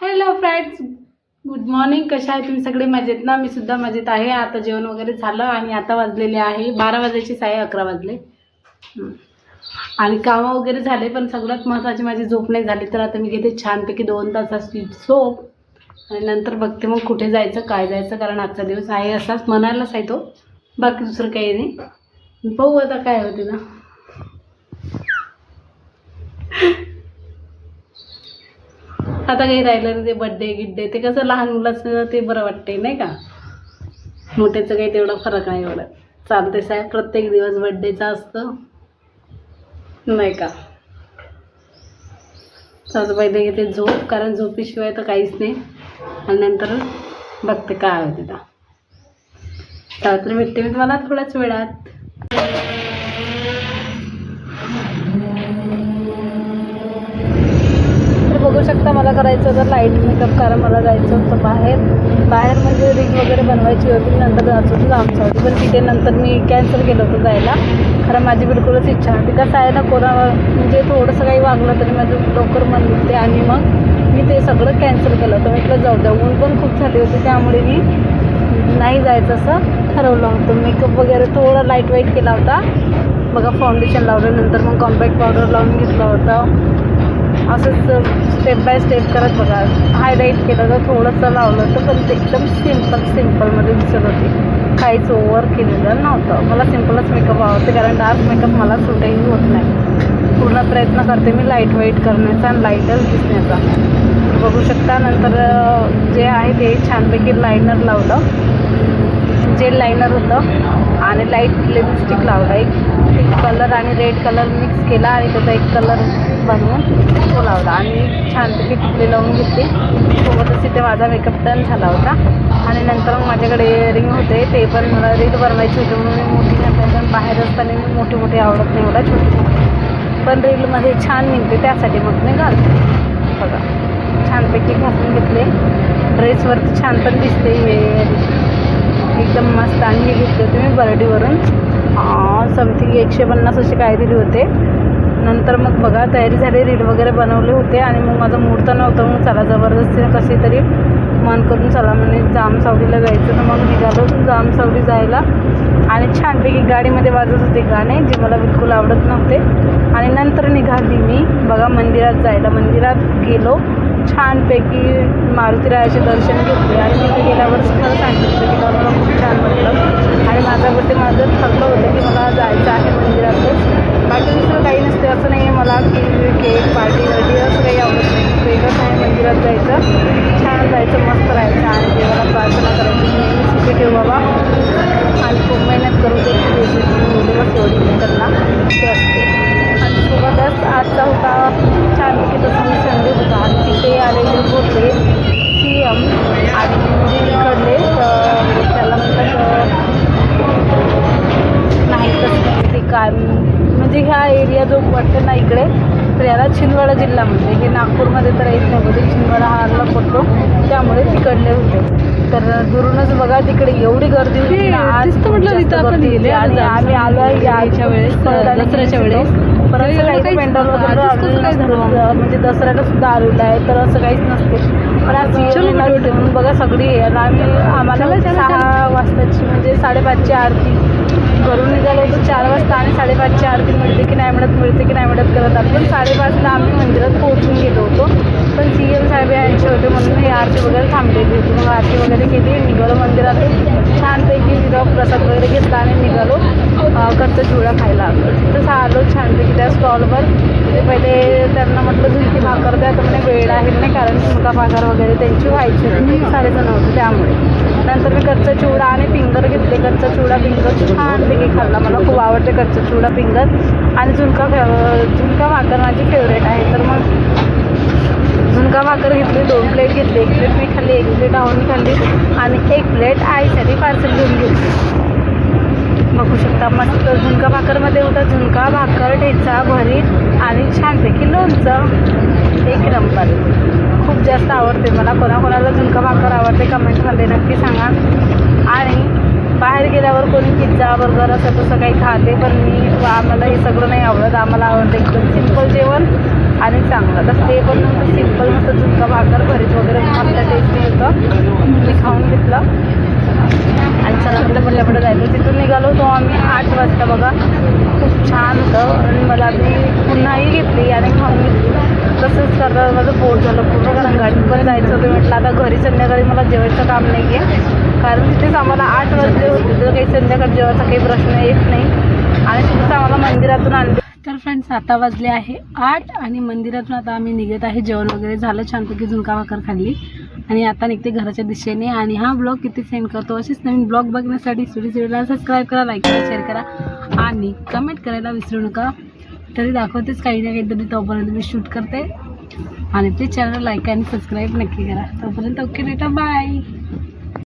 Hello friends good morning कशा आहे तुम्ही सगळे? मजेत ना? मी सुद्धा मजेत आहे. आता जेवण वगैरे झालं आणि आता वाजलेले आहे. बारा वाजायची साडे अकरा वाजले. आणि कामं वगैरे झाले पण सगळ्यात महत्त्वाची माझी झोप नाही झाली. तर आता मी घेते छानपैकी दोन तासाची झोप. आणि नंतर बघते मग कुठे जायचं काय जायचं कारण आजचा दिवस आहे असाच. मनालाच आहे तो. बाकी दुसरं काही नाही. पाहू आता काय होते ना. आता काही राहिलं ते बड्डे गिड्डे ते कसं लहान मुलाचं ते बरं वाटते नाही का? मोठ्याचं काही तेवढा फरक नाही एवढं. चालते साहेब प्रत्येक दिवस बड्डेचा असतं. नाही का? तसं पहिले घेते झोप कारण झोपीशिवाय तर काहीच नाही. आणि नंतर बघते काय होते तर भेटते मी तुम्हाला थोड्याच वेळात. करायचं होतं लाइट मेकअप कारण मला जायचं होतं बाहेर. बाहेर म्हणजे रिंग वगैरे बनवायची होती नंतर जायचं होतं आमचं होती पण तिथे नंतर मी कॅन्सल केलं होतं जायला. खरं माझी बिलकुलच इच्छा होती. कसं आहे ना कोणा म्हणजे थोडंसं काही वागलं तरी माझं लवकर मन होते आणि मग मी ते सगळं कॅन्सल केलं होतं. म्हटलं जाऊ द्या. ऊन पण खूप झाली होती त्यामुळे मी नाही जायचं असं ठरवलं होतं. मेकअप वगैरे थोडा लाइट वाईट केला होता. बघा फाउंडेशन लावलं नंतर मग कॉम्पॅक्ट पावडर लावून घेतलं होतं. असंच स्टेप बाय स्टेप करत बघा. हायलाईट केलं तर थोडंसं लावलं होतं पण ते एकदम सिंपल सिम्पलमध्ये दिसत होती. काहीच ओव्हर केलेलं नव्हतं. मला सिम्पलच मेकअप आवडते कारण डार्क मेकअप मला सुटही होत नाही. पूर्ण प्रयत्न करते मी लाइट वाईट करण्याचा आणि लाईटच दिसण्याचा. बघू शकता नंतर जे आहे ते छानपैकी लायनर लावलं. जेल लायनर होतं आणि लाइट लिपस्टिक लावला. एक पिंक कलर आणि रेड कलर मिक्स केला आणि त्याचा एक कलर बनवून तो लावला. आणि छानपैकी टिकली लावून घेतली. सोबतच तिथे माझा मेकअप डन झाला होता. आणि नंतर मग माझ्याकडे रिंग होते. ते पण मला रील बनवायची होती म्हणून मी मोठी घातली. पण बाहेर असताना मी मोठे मोठे आवडत नाही एवढा छोटे पण रीलमध्ये छान निघते. त्यासाठी मग मी घालते बघा. छानपैकी घालून घेतले. ड्रेसवरती छान पण दिसते हे. एकदम मस्त. आणि हे घेतले होते मी बर्डीवरून. समथिंग एकशे पन्नास असे काहीतरी होते. नंतर मग बघा तयारी झाली रील वगैरे बनवले होते आणि मग माझा मूड तर नव्हतं. मग चला जबरदस्तीने कशी तरी मन करून चला म्हणे जामसावलीला जायचं. तर मग निघालो जामसावली जायला. आणि छानपैकी गाडीमध्ये वाजत होते गाणे जे मला बिलकुल आवडत नव्हते. आणि नंतर निघाली मी बघा मंदिरात जायला. मंदिरात गेलो. छानपैकी मारुतीरायाचे दर्शन घेतले. आणि तिथे गेल्यावर स्थळ सांगितलं की मला खूप छान वाटलं. आणि माझा बड्डे माझं ठरलं होतं की मला जायचं आहे मंदिरातच आणि खूप मेहनत करून ते मुलीवर एवढी करणार ते असते. आणि सोबतच आजचा होता छान की मी संडे होता. आणि तिथे आलेले होते सी एम आणि म्हणजे इकडले त्याला म्हणतात नाही तसं ते म्हणजे काय म्हणजे ह्या एरिया जो पडते ना इकडे तर याला छिंदवाडा जिल्हा म्हणते हे नागपूरमध्ये तर येत नाही होते छिंदवाडा हारला पडतो. त्यामुळे तिकडले होते. तर दुरूनच बघा तिकडे एवढी गर्दी होती ना आज दिसतं म्हटलं खूप तिथं जास्त आपण गर्दी होती गेले आणि आज आम्ही आलो याच्या वेळेस, दसऱ्याच्या वेळेस. परत तरी एवढं काही काहीच पेंडॉल नव्हतं. वगैरे आजच कसं आलेलं काय झालं नसतं. मग? म्हणजे दसऱ्याला सुद्धा आलेलं आहे तर असं काहीच नसते पण आज चलो सीएम भेटू, भेटू. ठेवून बघा सगळी आहे आणि आम्ही आम्हाला चला, चला, सहा वाजताची म्हणजे साडेपाचची आरती घरून निघालो होतो चार वाजता आणि साडेपाचची आरती मिळते की नाही म्हणत मिळते की नाही म्हणत करत आपण. साडेपाचला आम्ही मंदिरात पोहोचून गेलो होतो. पण सी एम साहेब यांचे होते म्हणून हे आरती वगैरे थांबलेली होती. मग आरती वगैरे केली निघालो मंदिरातून छानपैकी तिथं प्रसाद वगैरे घेतला आणि निघालो कच्चा चिवडा खायला. तिथंच आलो छानपैकी त्या स्टॉलवर ते पहिले त्यांना म्हटलं झुणकी भाकर द्या तर म्हणे वेळ आहे नाही कारण झुणका भाकर वगैरे त्यांची व्हायची होती खूप सारेजण होते त्यामुळे. नंतर मी कच्चा चिवडा आणि फिंगर घेतले. कच्चा चिवडा फिंगर छानपैकी खाल्ला. मला खूप आवडते कच्चा चिवडा फिंगर आणि झुणका फे- झुणका भाकर माझी फेवरेट आहे. तर मग झुणका भाकर घेतली दोन प्लेट घेतली. एक प्लेट मी खाल्ली एक प्लेट आवून खाल्ली आणि एक प्लेट आईसाठी पार्सल घेऊन घेतली बघू शकता मस्त झुणका भाकरमध्ये होता. झुणका भाकर ठेचा भरीत आणि छानपैकी लोणचं. एक नंबर. खूप जास्त आवडते मला. कोणाकोणाला झुणका भाकर आवडते कमेंटमध्ये नक्की सांगा. आणि बाहेर गेल्यावर कोणी पिझ्झा बर्गर असं तसं काही खाते पण मी आम्हाला हे सगळं नाही आवडत. आम्हाला आवडतं एकदम सिंपल जेवण आणि चांगलं. तर ते पण सिंपल मस्त झुणका भाकर भरीत वगैरे मस्त टेस्टी होतं. मी खाऊन घेतलं. आणि चला आपल्या पल्ल्याकडे जायचं तिथून निघालो. तो आम्ही आठ वाजता बघा. खूप छान होतं. आणि मला मी पुन्हाही घेतली. आणि खाऊन घेतली. तसंच करता माझं पोट झालं. पूर्ण कारण गाडीत पण जायचं होतं. म्हटलं आता घरी संध्याकाळी मला जेवायचं काम नाही आहे कारण तिथेच आम्हाला आठ वाजले होते. तर काही संध्याकाळी जेवायचा काही प्रश्न येत नाही. आणि तिथेच आम्हाला मंदिरातून आणलं. तर फ्रेंड्स आता वाजले आहे आठ आणि मंदिरातून आता आम्ही निघत आहे. जेवण वगैरे झालं. छानपैकी झुणका भाकर खाल्ली. आणि आता निघते घराच्या दिशेने आणि हा ब्लॉग किती सेंड करतो? असेच नवीन ब्लॉग बघण्यासाठी स्टुडिओ सुडीला सबस्क्राईब करा लाईक करा शेअर करा आणि कमेंट करायला विसरू नका. तरी दाखवतेच काही ना काहीतरी तोपर्यंत मी शूट करते. आणि ते चॅनल लाईक आणि सबस्क्राईब नक्की करा. तोपर्यंत ओके बेटा बाय